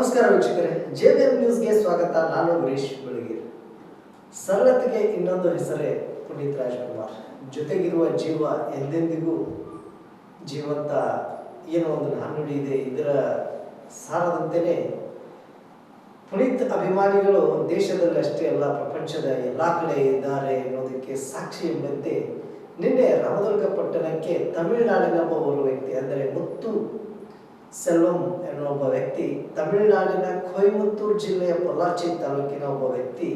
ನಮಸ್ಕಾರ ವೀಕ್ಷಕರೇ ಜೆಬಿಎಂ ನ್ಯೂಸ್ಗೆ ಸ್ವಾಗತ. ನಾನು ವೀರೇಶ್ ಬೆಳಗಿರಿ ಸರಳತೆಗೆ ಇನ್ನೊಂದು ಹೆಸರೇ ಪುನೀತ್ ರಾಜ್ಕುಮಾರ್. ಜೊತೆಗಿರುವ ಜೀವ ಎಂದೆಂದಿಗೂ ಜೀವಂತ ಏನೋ ಒಂದು ನಾಣ್ಣುಡಿ ಇದೆ. ಇದರ ಸಾರದಂತೆಯೇ ಪುನೀತ್ ಅಭಿಮಾನಿಗಳು ದೇಶದಲ್ಲಿ ಅಷ್ಟೇ ಅಲ್ಲ, ಪ್ರಪಂಚದ ಎಲ್ಲ ಕಡೆ ಇದ್ದಾರೆ ಅನ್ನೋದಕ್ಕೆ ಸಾಕ್ಷಿ ಎಂಬಂತೆ ನಿನ್ನೆ ರಾಮದುರ್ಗ ಪಟ್ಟಣಕ್ಕೆ ತಮಿಳುನಾಡಿನ ಒಬ್ಬ ವ್ಯಕ್ತಿ, ಅಂದರೆ ಮುತ್ತು ಸೆಲ್ವಂ ಎನ್ನುವ ಒಬ್ಬ ವ್ಯಕ್ತಿ, ತಮಿಳುನಾಡಿನ ಕೊಯಮತ್ತೂರು ಜಿಲ್ಲೆಯ ಪೊಲ್ಲಾಚಿ ತಾಲೂಕಿನ ಒಬ್ಬ ವ್ಯಕ್ತಿ.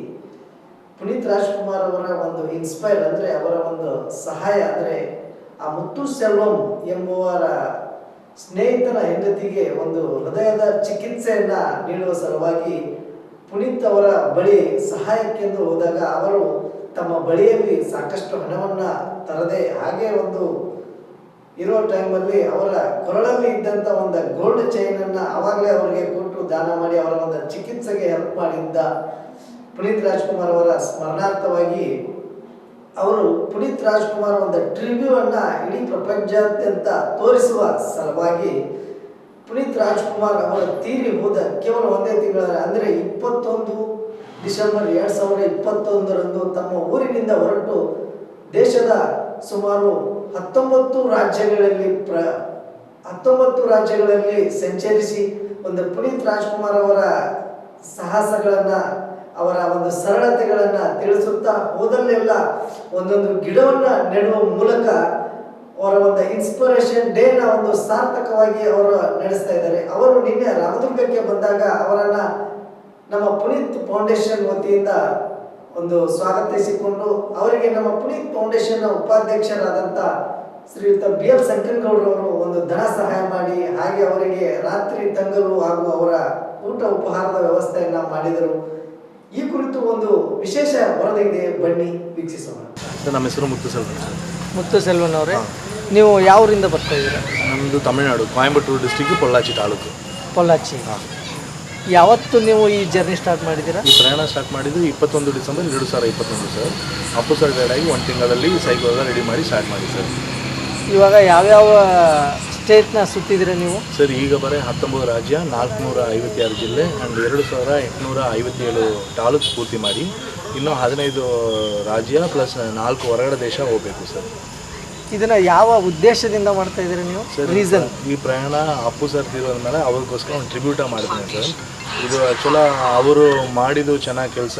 ಪುನೀತ್ ರಾಜ್ಕುಮಾರ್ ಅವರ ಒಂದು ಇನ್ಸ್ಪೈರ್ ಅಂದರೆ, ಅವರ ಒಂದು ಸಹಾಯ ಅಂದರೆ, ಆ ಮುತ್ತು ಸೆಲ್ವಂ ಎಂಬುವರ ಸ್ನೇಹಿತನ ಹೆಂಡತಿಗೆ ಒಂದು ಹೃದಯದ ಚಿಕಿತ್ಸೆಯನ್ನು ನೀಡುವ ಸಲುವಾಗಿ ಪುನೀತ್ ಅವರ ಬಳಿ ಸಹಾಯಕ್ಕೆಂದು ಹೋದಾಗ ಅವರು ತಮ್ಮ ಬಳಿಯಲ್ಲಿ ಸಾಕಷ್ಟು ಹಣವನ್ನು ತರದೆ ಹಾಗೆ ಒಂದು ಇರೋ ಟೈಮಲ್ಲಿ ಅವರ ಕೊರಳಲ್ಲಿ ಇದ್ದಂಥ ಒಂದು ದಾನ ಮಾಡಿ ಅವರ ಒಂದು ಚಿಕಿತ್ಸೆಗೆ ಹೆಲ್ಪ್ ಮಾಡಿದ್ದ ಪುನೀತ್ ರಾಜ್ಕುಮಾರ್ ಅವರ ಸ್ಮರಣಾರ್ಥವಾಗಿ ಅವರು ಪುನೀತ್ ರಾಜ್ಕುಮಾರ್ ಒಂದು ಟ್ರಿಬ್ಯೂ ಅನ್ನ ಇಡೀ ಪ್ರಪಂಚಾದ್ಯಂತ ತೋರಿಸುವ ಸಲುವಾಗಿ ಪುನೀತ್ ರಾಜ್ಕುಮಾರ್ ಅವರ ತೀರಿ ಹೋದ ಕೇವಲ ಒಂದೇ ತಿಂಗಳ ಅಂದರೆ ಇಪ್ಪತ್ತೊಂದು ಡಿಸೆಂಬರ್ ಎರಡ್ ಸಾವಿರದ ಇಪ್ಪತ್ತೊಂದರಂದು ತಮ್ಮ ಊರಿನಿಂದ ಹೊರಟು ದೇಶದ ಸುಮಾರು ಹತ್ತೊಂಬತ್ತು ರಾಜ್ಯಗಳಲ್ಲಿ ಪ್ರ ಹತ್ತೊಂಬತ್ತು ರಾಜ್ಯಗಳಲ್ಲಿ ಸಂಚರಿಸಿ ಒಂದು ಪುನೀತ್ ರಾಜ್ಕುಮಾರ್ ಅವರ ಸಾಹಸಗಳನ್ನ, ಅವರ ಒಂದು ಸರಳತೆಗಳನ್ನ ತಿಳಿಸುತ್ತಾ ಹೋದಲ್ಲೆಲ್ಲ ಒಂದೊಂದು ಗಿಡವನ್ನ ನೆಡುವ ಮೂಲಕ ಅವರ ಒಂದು ಇನ್ಸ್ಪಿರೇಷನ್ ಡೇನ ಒಂದು ಸಾರ್ಥಕವಾಗಿ ಅವರು ನಡೆಸ್ತಾ ಇದ್ದಾರೆ. ಅವರು ನಿನ್ನೆ ರಾಮದುರ್ಗಕ್ಕೆ ಬಂದಾಗ ಅವರನ್ನ ನಮ್ಮ ಪುನೀತ್ ಫೌಂಡೇಶನ್ ವತಿಯಿಂದ ಒಂದು ಸ್ವಾಗತಿಸಿಕೊಂಡು, ಅವರಿಗೆ ನಮ್ಮ ಪುನೀತ್ ಫೌಂಡೇಶನ್ ಉಪಾಧ್ಯಕ್ಷರಾದಂಥ ಶ್ರೀಯುತ ಬಿ ಎಲ್ ಸಂಕನಗೌಡರವರು ಒಂದು ಧನ ಸಹಾಯ ಮಾಡಿ ಹಾಗೆ ಅವರಿಗೆ ರಾತ್ರಿ ತಂಗಲು ಹಾಗೂ ಅವರ ಊಟ ಉಪಹಾರದ ವ್ಯವಸ್ಥೆಯನ್ನ ಮಾಡಿದರು. ಈ ಕುರಿತು ಒಂದು ವಿಶೇಷ ವರದಿ ಇದೆ. ಬನ್ನಿ ವೀಕ್ಷಿಸೋಣ. ನಮ್ಮ ಹೆಸರು ಮುತ್ತು ಸರ್. ಮುತ್ತು ಸೆಲ್ವನ್ ಅವರೇ ನೀವು ಯಾವ ಊರಿಂದ ಬರ್ತಾ ಇದ್ದೀರಾ? ನಮ್ಮದು ತಮಿಳುನಾಡು ಕೊಯಂಬತ್ತೂರು ಡಿಸ್ಟಿಕ್ ಪೊಳ್ಳಾಚಿ ತಾಲೂಕು. ಪೊಳ್ಳಾಚಿ. ಹಾಂ. ಯಾವತ್ತು ನೀವು ಈ ಜರ್ನಿ ಸ್ಟಾರ್ಟ್ ಮಾಡಿದ್ದೀರಾ? ಈ ಪ್ರಯಾಣ ಸ್ಟಾರ್ಟ್ ಮಾಡಿದ್ದು ಇಪ್ಪತ್ತೊಂದು ಡಿಸೆಂಬರ್ ಎರಡು ಸಾವಿರ ಇಪ್ಪತ್ತೊಂದು ಸರ್. ಅಪ್ಪು ಸರ್ ಗೈಡ್ ಆಗಿ ಒಂದು ತಿಂಗಳಲ್ಲಿ ಸೈಕಲ್ ಎಲ್ಲ ರೆಡಿ ಮಾಡಿ ಸ್ಟಾರ್ಟ್ ಮಾಡಿ ಸರ್. ಇವಾಗ ಯಾವ್ಯಾವ ಸ್ಟೇಟ್ನ ಸುತ್ತಿದ್ರ ನೀವು? ಸರ್ ಈಗ ಬರೀ ಹತ್ತೊಂಬತ್ತು ರಾಜ್ಯ ನಾಲ್ಕುನೂರ ಐವತ್ತಾರು ಜಿಲ್ಲೆ ಆ್ಯಂಡ್ ಎರಡು ಸಾವಿರ ಎಂಟುನೂರ ಐವತ್ತೇಳು ತಾಲೂಕು ಪೂರ್ತಿ ಮಾಡಿ. ಇನ್ನೂ ಹದಿನೈದು ರಾಜ್ಯ ಪ್ಲಸ್ ನಾಲ್ಕು ಹೊರಗಡೆ ದೇಶ ಹೋಗಬೇಕು ಸರ್. ಇದನ್ನು ಯಾವ ಉದ್ದೇಶದಿಂದ ಮಾಡ್ತಾ ಇದ್ದೀರಿ ನೀವು? ಸರ್ ರೀಸನ್ ಈ ಪ್ರಯಾಣ ಅಪ್ಪು ಸರ್ ತಿರೋದ ಮೇಲೆ ಅವ್ರಿಗೋಸ್ಕರ ಒಂದು ಟ್ರಿಬ್ಯೂಟ ಮಾಡ್ತೀನಿ ಸರ್. ಇದು ಆ್ಯಕ್ಚುಲ ಅವರು ಮಾಡಿದ್ದು ಚೆನ್ನಾಗಿ ಕೆಲಸ.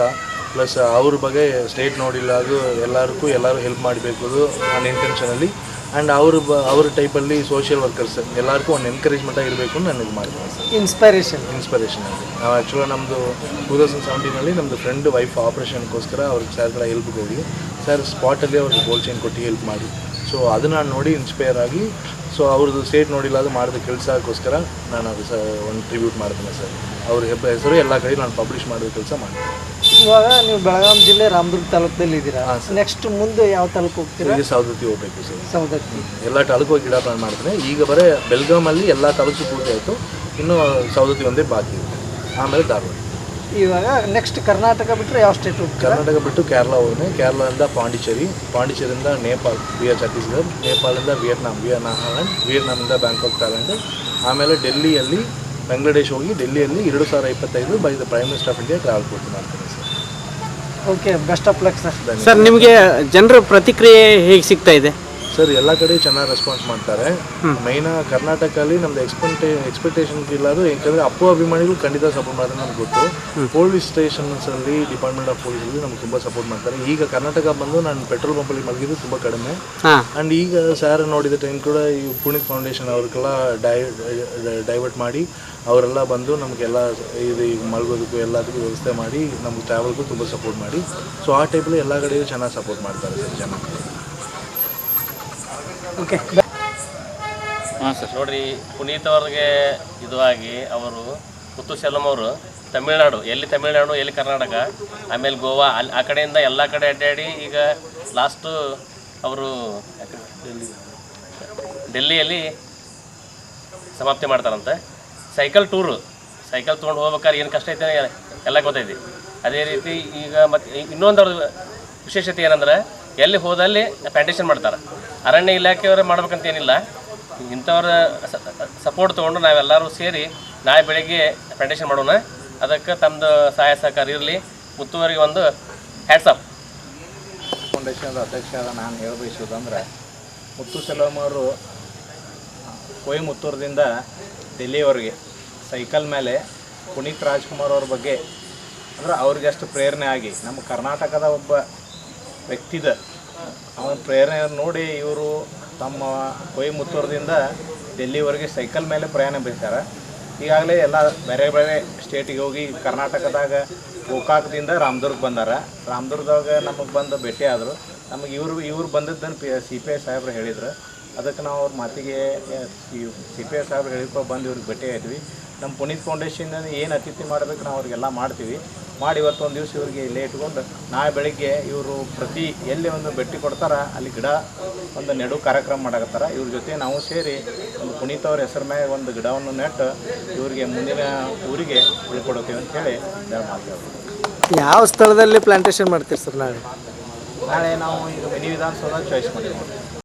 ಪ್ಲಸ್ ಅವ್ರ ಬಗ್ಗೆ ಸ್ಟೇಟ್ ನೋಡಿಲ್ಲ ಅದು ಎಲ್ಲರಿಗೂ ಎಲ್ಲರೂ ಹೆಲ್ಪ್ ಮಾಡಬೇಕು ನನ್ನ ಇಂಟೆನ್ಷನಲ್ಲಿ ಆ್ಯಂಡ್ ಅವರು ಬ ಅವ್ರ ಟೈಪಲ್ಲಿ ಸೋಷಿಯಲ್ ವರ್ಕರ್ಸ್ ಎಲ್ಲರಿಗೂ ಒಂದು ಎನ್ಕರೇಜ್ಮೆಂಟಾಗಿ ಇರಬೇಕು ಅಂತ ನಾನು ಇದು ಮಾಡ್ತೀನಿ. ಸರ್ ಇನ್ಸ್ಪೈರೇಷನ್ ಇನ್ಸ್ಪಿರೇಷನ್ ಆಗಿ ನಾವು ಆ್ಯಕ್ಚುಲಿ ನಮ್ಮದು ಟೂ ತೌಸಂಡ್ ಸೆವೆಂಟೀನಲ್ಲಿ ನಮ್ಮದು ಫ್ರೆಂಡ್ ವೈಫ್ ಆಪ್ರೇಷನ್ಗೋಸ್ಕರ ಅವ್ರಿಗೆ ಸರ್ ಹೆಲ್ಪ್ ಹೋಗಿ ಸರ್ ಸ್ಪಾಟಲ್ಲಿ ಅವ್ರಿಗೆ ಗೋಲ್ಡ್ ಚೈನ್ ಕೊಟ್ಟು ಹೆಲ್ಪ್ ಮಾಡಿ. ಸೊ ಅದನ್ನು ನೋಡಿ ಇನ್ಸ್ಪೈರ್ ಆಗಿ ಸೊ ಅವ್ರದ್ದು ಸ್ಟೇಟ್ ನೋಡಿಲ್ಲ ಅದು ಮಾಡಿದ ಕೆಲಸಕ್ಕೋಸ್ಕರ ನಾನು ಅದು ಸಹ ಒಂದು ಟ್ರಿಬ್ಯೂಟ್ ಮಾಡ್ತೇನೆ ಸರ್. ಅವ್ರ ಹೆಬ್ಬ ಹೆಸರು ಎಲ್ಲ ಕಡೆ ನಾನು ಪಬ್ಲಿಷ್ ಮಾಡಿದ ಕೆಲಸ ಮಾಡ್ತೀನಿ. ಇವಾಗ ನೀವು ಬೆಳಗಾವಿ ಜಿಲ್ಲೆ ರಾಮದುರ್ಗ ತಾಲೂಕಲ್ಲಿ ಇದ್ದೀರಾ? ನೆಕ್ಸ್ಟ್ ಮುಂದೆ ಯಾವ ತಾಲೂಕು ಹೋಗ್ತೀರಾ? ಈಗ ಸೌದತ್ತಿ ಹೋಗ್ಬೇಕು ಸರ್. ಸೌದತ್ತಿ ಎಲ್ಲ ತಾಲೂಕು ಗಿಡ ಪ್ಲಾನ್ ಮಾಡ್ತೀನಿ. ಈಗ ಬರೀ ಬೆಲ್ಗಾಮಲ್ಲಿ ಎಲ್ಲ ತಾಲೂಕು ಪೂರ್ತಿ ಆಯಿತು. ಇನ್ನು ಸೌದತ್ತಿ ಒಂದೇ ಬಾಕಿ ಇದೆ ಆಮೇಲೆ ಧಾರವಾಡ. ಇವಾಗ ನೆಕ್ಸ್ಟ್ ಕರ್ನಾಟಕ ಬಿಟ್ಟರೆ ಯಾವ ಸ್ಟೇಟ್ ಹೋಗ್ತೀರಾ? ಕರ್ನಾಟಕ ಬಿಟ್ಟು ಕೇರಳ ಹೋಗ್ತೀನಿ. ಕೇರಳದಿಂದ ಪಾಂಡಿಚೇರಿ ಪಾಂಡಿಚೇರಿಯಿಂದ ನೇಪಾಲ್ ವಿಯರ್ ಛತ್ತೀಸ್ಗಢ್ ನೇಪಾಳಿಂದ ವಿಯೆಟ್ನಾಂ ವಿಯೆಟ್ನಾಂ ವಿಯೆಟ್ನಾಮಿಂದ ಬ್ಯಾಂಕಾಕ್ ಥಾಯ್ಲೆಂಡ್ ಆಮೇಲೆ ಡೆಲ್ಲಿಯಲ್ಲಿ ಬಾಂಗ್ಲಾದೇಶ್ ಹೋಗಿ ಡೆಲ್ಲಿಯಲ್ಲಿ ಎರಡು ಸಾವಿರ ಇಪ್ಪತ್ತೈದು by the prime minister of India travel ಕೊಡ್ತೀನಿ ಮಾಡ್ತೀನಿ sir. Okay best of luck sir sir ನಿಮಗೆ ಜನರ ಪ್ರತಿಕ್ರಿಯೆ ಹೇಗೆ ಸಿಗ್ತಾ ಇದೆ? ಸರ್ ಎಲ್ಲ ಕಡೆ ಚೆನ್ನಾಗಿ ರೆಸ್ಪಾನ್ಸ್ ಮಾಡ್ತಾರೆ. ಮೈನ ಕರ್ನಾಟಕದಲ್ಲಿ ನಮ್ದು ಎಕ್ಸ್ಪೆಕ್ಟೇ ಎಕ್ಸ್ಪೆಕ್ಟೇಷನ್ ಇಲ್ಲ ಅದು ಯಾಕಂದರೆ ಅಪ್ಪು ಅಭಿಮಾನಿಗಳು ಖಂಡಿತ ಸಪೋರ್ಟ್ ಮಾಡ್ತಾರೆ ನಮ್ಗೆ ಗೊತ್ತು. ಪೊಲೀಸ್ ಸ್ಟೇಷನ್ಸಲ್ಲಿ ಡಿಪಾರ್ಟ್ಮೆಂಟ್ ಆಫ್ ಪೊಲೀಸಲ್ಲಿ ನಮ್ಗೆ ತುಂಬ ಸಪೋರ್ಟ್ ಮಾಡ್ತಾರೆ. ಈಗ ಕರ್ನಾಟಕ ಬಂದು ನಾನು ಪೆಟ್ರೋಲ್ ಅಲ್ಲಿ ಮಲಗಿದ್ದು ತುಂಬ ಕಡಿಮೆ. ಆಂಡ್ ಆ್ಯಂಡ್ ಈಗ ಸರ್ ನೋಡಿದ ಟೈಮ್ ಕೂಡ ಈ ಪುನೀತ್ ಫೌಂಡೇಶನ್ ಅವ್ರಿಗೆಲ್ಲ ಡೈ ಡೈವರ್ಟ್ ಮಾಡಿ ಅವರೆಲ್ಲ ಬಂದು ನಮಗೆಲ್ಲ ಇದು ಈಗ ಮಲಗೋದಕ್ಕೂ ಎಲ್ಲದಕ್ಕೂ ವ್ಯವಸ್ಥೆ ಮಾಡಿ ನಮ್ಗೆ ಟ್ರಾವೆಲ್ಗೂ ತುಂಬ ಸಪೋರ್ಟ್ ಮಾಡಿ. ಸೊ ಆ ಟೈಪಲ್ಲಿ ಎಲ್ಲ ಕಡೆಯೂ ಚೆನ್ನಾಗಿ ಸಪೋರ್ಟ್ ಮಾಡ್ತಾರೆ ಸರ್ ಜನ. ಓಕೆ ನೋಡ್ರಿ ಪುನೀತ್ ಅವ್ರಿಗೆ ಇದು ಆಗಿ ಅವರು ಪುತ್ತು ಸೆಲಂ ಅವರು ತಮಿಳ್ನಾಡು ಎಲ್ಲಿ ತಮಿಳ್ನಾಡು ಎಲ್ಲಿ ಕರ್ನಾಟಕ ಆಮೇಲೆ ಗೋವಾ ಅಲ್ಲಿ ಆ ಕಡೆಯಿಂದ ಎಲ್ಲ ಕಡೆ ಅಡ್ಡಾಡಿ ಈಗ ಲಾಸ್ಟು ಅವರು ಡೆಲ್ಲಿಯಲ್ಲಿ ಸಮಾಪ್ತಿ ಮಾಡ್ತಾರಂತೆ. ಸೈಕಲ್ ಟೂರು ಸೈಕಲ್ ತೊಗೊಂಡು ಹೋಗ್ಬೇಕಾದ್ರೆ ಏನು ಕಷ್ಟ ಐತೆ ಎಲ್ಲ ಗೊತ್ತೈತಿ. ಅದೇ ರೀತಿ ಈಗ ಮತ್ತು ಇನ್ನೊಂದು ಅವ್ರದ್ದು ವಿಶೇಷತೆ ಏನಂದ್ರೆ ಎಲ್ಲಿ ಹೋದಲ್ಲಿ ಪ್ಲಾಂಟೇಷನ್ ಮಾಡ್ತಾರೆ. ಅರಣ್ಯ ಇಲಾಖೆಯವರೇ ಮಾಡ್ಬೇಕಂತ ಏನಿಲ್ಲ ಇಂಥವ್ರ ಸಪೋರ್ಟ್ ತೊಗೊಂಡು ನಾವೆಲ್ಲರೂ ಸೇರಿ ನಾಳೆ ಬೆಳಗ್ಗೆ ಪ್ರೆಸೆಂಟೇಷನ್ ಮಾಡೋಣ. ಅದಕ್ಕೆ ತಮ್ಮದು ಸಹಾಯ ಸಹಕಾರ ಇರಲಿ. ಮುತ್ತುವರಿಗೆ ಒಂದು ಹ್ಯಾಟ್ಸಪ್ ಫೌಂಡೇಶನ್ದ ಫೌಂಡೇಶನ್ ಅಧ್ಯಕ್ಷರಾದ ನಾನು ಹೇಳಬಯಸೋದಂದ್ರೆ ಮುತ್ತು ಸೆಲೋಮ್ ಅವರು, ಕೊಯಮುತ್ತೂರದಿಂದ ಡೆಲ್ಲಿವರೆಗೆ ಸೈಕಲ್ ಮೇಲೆ ಪುನೀತ್ ರಾಜ್ಕುಮಾರ್ ಅವ್ರ ಬಗ್ಗೆ ಅಂದ್ರೆ ಅವ್ರಿಗೆ ಅಷ್ಟು ಪ್ರೇರಣೆ ಆಗಿ ನಮ್ಮ ಕರ್ನಾಟಕದ ಒಬ್ಬ ವ್ಯಕ್ತಿದ ಅವನ ಪ್ರೇರಣೆ ನೋಡಿ ಇವರು ತಮ್ಮ ಕೊಯಮುತ್ತೂರದಿಂದ ಡೆಲ್ಲಿವರೆಗೆ ಸೈಕಲ್ ಮೇಲೆ ಪ್ರಯಾಣ ಬೀಳ್ತಾರೆ ಈಗಾಗಲೇ ಎಲ್ಲ ಬೇರೆ ಬೇರೆ ಸ್ಟೇಟಿಗೆ ಹೋಗಿ ಕರ್ನಾಟಕದಾಗ ಗೋಕಾಕದಿಂದ ರಾಮದುರ್ಗ ಬಂದಾರ. ರಾಮದುರ್ಗದಾಗ ನಮಗೆ ಬಂದು ಭೇಟಿ ಆದರು. ನಮಗೆ ಇವರು, ಇವ್ರು ಬಂದದ್ದನ್ನು ಪಿ ಸಿ ಪಿ ಐ ಸಾಹೇಬ್ರು ಹೇಳಿದ್ರು. ಅದಕ್ಕೆ ನಾವು ಅವ್ರ ಮಾತಿಗೆ ಸಿ ಪಿ ಐ ಸಾಹೇಬ್ರು ಹೇಳಿಕೊ ಬಂದು ಇವ್ರಿಗೆ ಭೇಟಿ ಆಯ್ತೀವಿ. ನಮ್ಮ ಪುನೀತ್ ಫೌಂಡೇಶನ್ ಏನು ಅತಿಥಿ ಮಾಡಬೇಕು ನಾವು ಅವ್ರಿಗೆಲ್ಲ ಮಾಡ್ತೀವಿ. ಮಾಡಿ ಇವತ್ತು ಒಂದು ದಿವಸ ಇವರಿಗೆ ಇಲ್ಲೇ ಇಟ್ಕೊಂಡು ನಾಳೆ ಬೆಳಿಗ್ಗೆ ಇವರು ಪ್ರತಿ ಎಲ್ಲಿ ಒಂದು ಭೇಟಿ ಕೊಡ್ತಾರ ಅಲ್ಲಿ ಗಿಡ ಒಂದು ನೆಡು ಕಾರ್ಯಕ್ರಮ ಮಾಡಕತ್ತಾರ. ಇವ್ರ ಜೊತೆ ನಾವು ಸೇರಿ ಒಂದು ಪುನೀತ್ ಅವ್ರ ಹೆಸರು ಮ್ಯಾಗ ಒಂದು ಗಿಡವನ್ನು ನೆಟ್ಟು ಇವರಿಗೆ ಮುಂದಿನ ಊರಿಗೆ ಉಳ್ಕೊಡ್ತೀವಿ ಅಂತ ಹೇಳಿ ಮಾತಾಡ್ತೀವಿ ಯಾವ ಸ್ಥಳದಲ್ಲಿ ಪ್ಲಾಂಟೇಶನ್ ಮಾಡ್ತೀರಿ ಸರ್ ನಾಳೆ? ನಾಳೆ ನಾವು ಈಗ ಮಿನಿ ವಿಧಾನಸೌಧ ಚಾಯ್ಸ್ ಮಾಡಿದ್ದೀವಿ